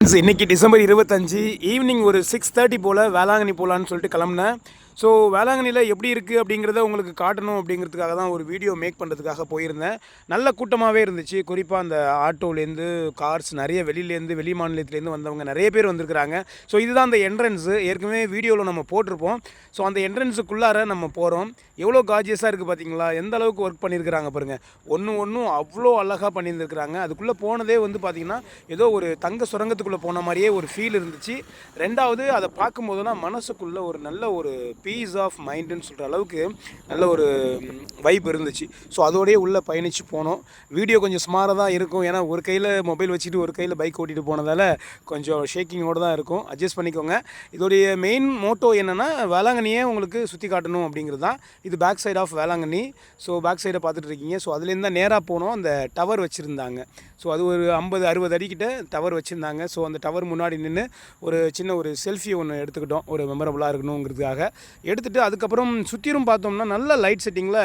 இன்னைக்கு டிசம்பர் இருபத்தஞ்சு ஈவினிங் ஒரு சிக்ஸ் தேர்ட்டி போல் வேளாங்கண்ணி போகலான்னு சொல்லிட்டு கிளம்புனேன். ஸோ வேளாங்கண்ணியில் எப்படி இருக்குது அப்படிங்கிறத உங்களுக்கு காட்டணும் அப்படிங்கிறதுக்காக தான் ஒரு வீடியோ மேக் பண்ணுறதுக்காக போயிருந்தேன். நல்ல கூட்டமாகவே இருந்துச்சு. குறிப்பாக அந்த ஆட்டோலேருந்து கார்ஸ் நிறைய வெளியிலேருந்து வெளி மாநிலத்திலேருந்து வந்தவங்க நிறைய பேர் வந்திருக்கிறாங்க. ஸோ இதுதான் அந்த என்ட்ரன்ஸு ஏற்கனவே வீடியோவில் நம்ம போட்டிருப்போம். ஸோ அந்த என்ட்ரன்ஸுக்குள்ளார நம்ம போகிறோம் எவ்வளோ காஜியஸாக இருக்குது பார்த்தீங்களா எந்த அளவுக்கு ஒர்க் பண்ணியிருக்கிறாங்க பாருங்கள் ஒன்று ஒன்றும் அவ்வளோ அழகாக பண்ணியிருந்துருக்குறாங்க. அதுக்குள்ளே போனதே வந்து பார்த்திங்கன்னா ஏதோ ஒரு தங்க சுரங்கத்துக்குள்ளே போன மாதிரியே ஒரு ஃபீல் இருந்துச்சு. ரெண்டாவது அதை பார்க்கும்போதுனா மனசுக்குள்ளே ஒரு நல்ல ஒரு பீஸ் ஆஃப் மைண்டுன்னு சொல்கிற அளவுக்கு நல்ல ஒரு வைப் இருந்துச்சு. ஸோ அதோடய உள்ளே பயணித்து போனோம். வீடியோ கொஞ்சம் சுமாராக தான் இருக்கும். ஏன்னா ஒரு கையில் மொபைல் வச்சுட்டு ஒரு கையில் பைக் ஓட்டிகிட்டு போனதால் கொஞ்சம் ஷேக்கிங்கோடு தான் இருக்கும். அட்ஜஸ்ட் பண்ணிக்கோங்க. இதோடைய மெயின் மோட்டோ என்னென்னா வேளாங்கண்ணியே உங்களுக்கு சுற்றி காட்டணும் அப்படிங்கிறது தான். இது back side of Velankanni. So back சைடை பார்த்துட்டு இருக்கீங்க. ஸோ அதுலேருந்து தான் நேராக போனோம். அந்த டவர் வச்சுருந்தாங்க. ஸோ அது ஒரு ஐம்பது அறுபது அடிக்கிட்ட டவர் வச்சுருந்தாங்க. ஸோ அந்த டவர் முன்னாடி நின்று ஒரு சின்ன ஒரு செல்ஃபி ஒன்று எடுத்துக்கிட்டோம். ஒரு மெமரபுளாக இருக்கணுங்கிறதுக்காக. எடுத்துகிட்டு அதுக்கப்புறம் சுற்றிலும் பார்த்தோம்னா நல்ல லைட் செட்டிங்கில்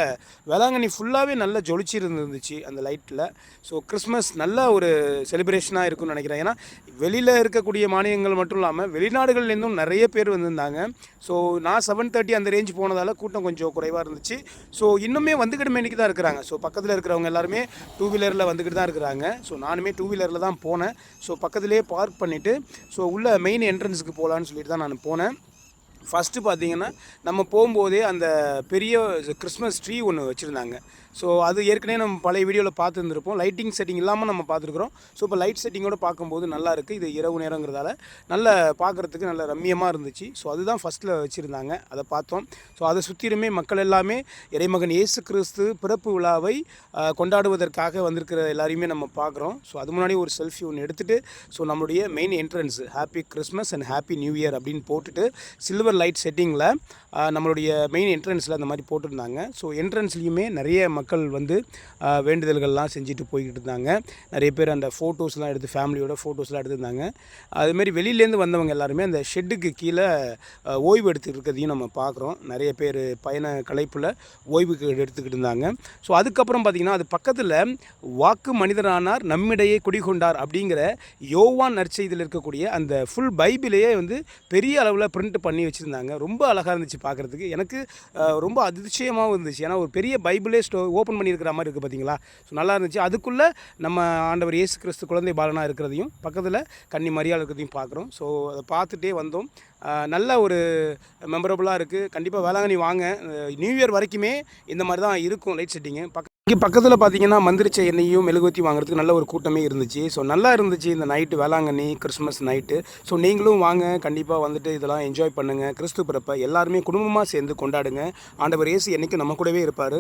வேளாங்கண்ணி ஃபுல்லாகவே நல்லா ஜொலிச்சு இருந்துச்சு அந்த லைட்டில் ஸோ கிறிஸ்மஸ் நல்ல ஒரு செலிப்ரேஷனாக இருக்கும்னு நினைக்கிறேன். ஏன்னா வெளியில் இருக்கக்கூடிய மானியங்கள் மட்டும் இல்லாமல் வெளிநாடுகள்லேருந்தும் நிறைய பேர் வந்திருந்தாங்க. ஸோ நான் செவன் தேர்ட்டி அந்த ரேஞ்ச் போனதால் கூட்டம் கொஞ்சம் குறைவாக இருந்துச்சு. ஸோ இன்னுமே வந்துக்கிட்டு மேனிக்கு தான் இருக்கிறாங்க. ஸோ பக்கத்தில் இருக்கிறவங்க எல்லாருமே டூ வீலரில் வந்துக்கிட்டு தான் இருக்கிறாங்க. ஸோ நானுமே டூ வீலரில் தான் போனேன். ஸோ பக்கத்துலேயே பார்க் பண்ணிவிட்டு ஸோ உள்ள மெயின் என்ட்ரன்ஸுக்கு போகலான்னு சொல்லிட்டு தான் நான் போனேன். ஃபஸ்ட்டு பார்த்தீங்கன்னா நம்ம போகும்போதே அந்த பெரிய கிறிஸ்மஸ் ட்ரீ ஒன்று வச்சுருந்தாங்க. ஸோ அது ஏற்கனவே நம்ம பழைய வீடியோவில் பார்த்துருந்துருப்போம். லைட்டிங் செட்டிங் இல்லாமல் நம்ம பார்த்துருக்குறோம். ஸோ இப்போ லைட் செட்டிங்கோட பார்க்கும்போது நல்லா இருக்குது இது இரவு நேரங்கிறதால நல்ல பார்க்குறதுக்கு நல்ல ரம்மியமாக இருந்துச்சு. ஸோ அதுதான் ஃபஸ்ட்டில் வச்சுருந்தாங்க. அதை பார்த்தோம். ஸோ அதை சுற்றிலுமே மக்கள் எல்லாமே இறைமகன் இயேசு கிறிஸ்து பிறப்பு விழாவை கொண்டாடுவதற்காக வந்திருக்கிற எல்லாரையுமே நம்ம பார்க்குறோம். ஸோ அது முன்னாடி ஒரு செல்ஃபி ஒன்று எடுத்துகிட்டு ஸோ நம்மளுடைய main entrance happy Christmas and happy new year அப்படின்னு போட்டுட்டு சில்வர் லைட் செட்டிங்கில் நம்மளுடைய மெயின் என்ட்ரன்ஸில் அந்த மாதிரி போட்டிருந்தாங்க. ஸோ என்ட்ரன்ஸ்லேயுமே நிறைய மக்கள் வந்து வேண்டுதல்கள்லாம் செஞ்சுட்டு போய்கிட்டு இருந்தாங்க. நிறைய பேர் அந்த ஃபோட்டோஸ்லாம் எடுத்து ஃபேமிலியோட ஃபோட்டோஸ்லாம் எடுத்திருந்தாங்க அதுமாரி வெளியிலேருந்து வந்தவங்க எல்லாருமே அந்த ஷெட்டுக்கு கீழே ஓய்வு எடுத்துட்டு இருக்கிறதையும் நம்ம பார்க்குறோம் நிறைய பேர் பயண கலைப்பில் ஓய்வுக்கு எடுத்துக்கிட்டு இருந்தாங்க. ஸோ அதுக்கப்புறம் பார்த்திங்கன்னா அது பக்கத்தில் வாக்கு மனிதரானார் நம்மிடையே குடிகொண்டார் அப்படிங்கிற யோவான் நற்செய்தியில் இருக்கக்கூடிய அந்த ஃபுல் பைபிளையே வந்து பெரிய அளவில் பிரிண்ட் பண்ணி வச்சுருந்தாங்க. ரொம்ப அழகாக இருந்துச்சு பார்க்குறதுக்கு எனக்கு ரொம்ப அதிர்ச்சியமாகவும் இருந்துச்சு. ஏன்னா ஒரு பெரிய பைபிளே ஸ்டோ ஓப்பன் பண்ணியிருக்கிற மாதிரி இருக்குது பார்த்தீங்களா ஸோ நல்லா இருந்துச்சு. அதுக்குள்ளே நம்ம ஆண்டவர் இயேசு கிறிஸ்து குழந்தை பாலனாக இருக்கிறதையும் பக்கத்தில் கன்னி மரியாதை இருக்கிறதையும் பார்க்குறோம். ஸோ அதை பார்த்துட்டே வந்தோம். நல்ல ஒரு மெமரபுளாக இருக்குது கண்டிப்பாக வேளாங்கண்ணி வாங்க. நியூ இயர் வரைக்குமே இந்த மாதிரி தான் இருக்கும் லைட் செட்டிங்கு. பக்க இங்கே பக்கத்தில் பார்த்தீங்கன்னா மந்திரிச்ச எண்ணெயும் மெழுகுவத்தி வாங்குறதுக்கு நல்ல ஒரு கூட்டமே இருந்துச்சு. ஸோ நல்லா இருந்துச்சு இந்த night Velankanni Christmas night so நீங்களும் வாங்க கண்டிப்பாக வந்துட்டு இதெல்லாம் என்ஜாய் பண்ணுங்கள் கிறிஸ்து பிறப்பை எல்லாருமே குடும்பமாக சேர்ந்து கொண்டாடுங்க. ஆண்டவர் இயேசு என்றைக்கும் நம்ம கூடவே இருப்பார்.